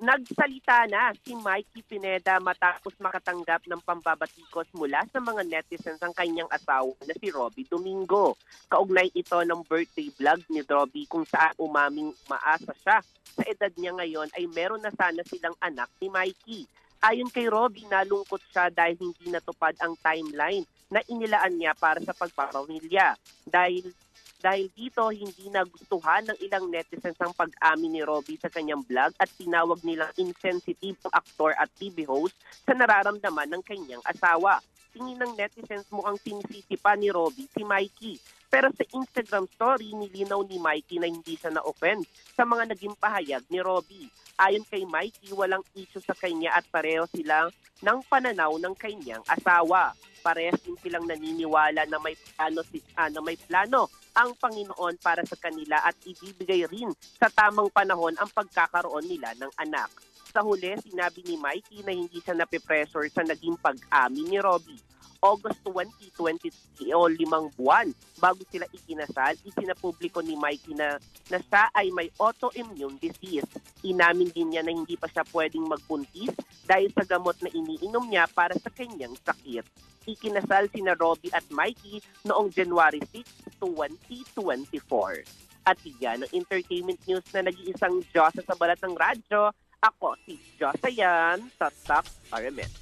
Nagsalita na si Mikey Pineda matapos makatanggap ng pambabatikos mula sa mga netizens ang kanyang asawa na si Robbie Domingo. Kaugnay ito ng birthday vlog ni Robbie kung saan umaming maasa siya. Sa edad niya ngayon ay meron na sana silang anak ni Mikey. Ayon kay Robbie, nalungkot siya dahil hindi natupad ang timeline na inilaan niya para sa pagpapamilya. Dahil dahil dito, hindi nagustuhan ng ilang netizens ang pag-amin ni Robbie sa kanyang vlog at tinawag nilang insensitive ang aktor at TV host sa nararamdaman ng kanyang asawa. Tingin ng netizens mukhang sinisisi pa ni Robbie si Mikey. Pero sa Instagram story, nilinaw ni Mikey na hindi siya na-offend sa mga naging pahayag ni Robbie. Ayon kay Mikey, walang issue sa kanya at pareho sila ng pananaw ng kanyang asawa. Parehas din silang naniniwala na may plano si ah, na may plano ang Panginoon para sa kanila at ibibigay rin sa tamang panahon ang pagkakaroon nila ng anak. Sa huli, sinabi ni Mikey na hindi siya napipressure sa naging pag-amin ni Robbie. August 2023 o limang buwan bago sila ikinasal, isinapubliko ni Mikey na, na siya ay may autoimmune disease. Inamin din niya na hindi pa siya pwedeng magpuntis dahil sa gamot na iniinom niya para sa kanyang sakit. Ikinasal sina Robbie at Mikey noong January 6, 2024. At yan ang entertainment news na nag-iisang Diyosa sa balat ng radyo. Ako si Josayan sa Top RMN.